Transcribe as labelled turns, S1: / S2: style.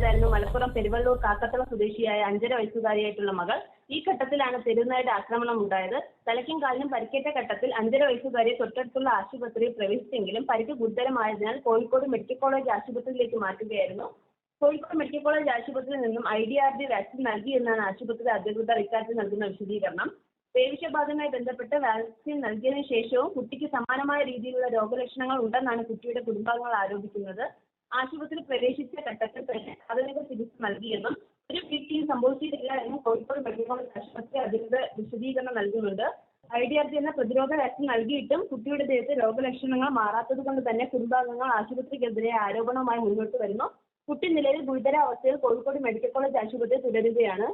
S1: പോയതായിരുന്നു മലപ്പുറം പെരുവള്ളൂർ കാക്കത്തള സ്വദേശിയായ അഞ്ചര വയസ്സുകാരിയായിട്ടുള്ള മകൾ. ഈ ഘട്ടത്തിലാണ് തെരുവുനായുടെ ആക്രമണം ഉണ്ടായത്. തലയ്ക്കും കാലിനും പരിക്കേറ്റ ഘട്ടത്തിൽ അഞ്ചര വയസ്സുകാരിയെ തൊട്ടടുത്തുള്ള ആശുപത്രിയിൽ പ്രവേശിച്ചെങ്കിലും പരിക്ക് ഗുരുതരമായതിനാൽ കോഴിക്കോട് മെഡിക്കൽ കോളേജ് ആശുപത്രിയിലേക്ക് മാറ്റുകയായിരുന്നു. കോഴിക്കോട് മെഡിക്കൽ കോളേജ് ആശുപത്രിയിൽ നിന്നും I D R D vaccine നൽകി എന്നാണ് ആശുപത്രി അധികൃതർ ഇക്കാര്യത്തിൽ നൽകുന്ന വിശദീകരണം. പേവിഷബാധയുമായി ബന്ധപ്പെട്ട് വാക്സിൻ നൽകിയതിനു ശേഷവും കുട്ടിക്ക് സമാനമായ രീതിയിലുള്ള രോഗലക്ഷണങ്ങൾ ഉണ്ടെന്നാണ് കുട്ടിയുടെ കുടുംബാംഗങ്ങൾ ആരോപിക്കുന്നത്. ആശുപത്രി പ്രവേശിച്ച ഘട്ടത്തിൽ കോളേജ് ആശുപത്രി അധികൃതർ വിശദീകരണം നൽകുന്നുണ്ട്. ഐ ഡി ആർ ജി എന്ന പ്രതിരോധ വാക്സിൻ നൽകിയിട്ടും കുട്ടിയുടെ ദേഹത്തെ രോഗലക്ഷണങ്ങൾ മാറാത്തത് കൊണ്ട് തന്നെ കുടുംബാംഗങ്ങൾ ആശുപത്രിക്കെതിരെ ആരോപണവുമായി മുന്നോട്ട് വരുന്നു. കുട്ടി നിലവിൽ ഗുരുതരാവസ്ഥയിൽ കോഴിക്കോട് മെഡിക്കൽ കോളേജ് ആശുപത്രിയിൽ തുടരുകയാണ്.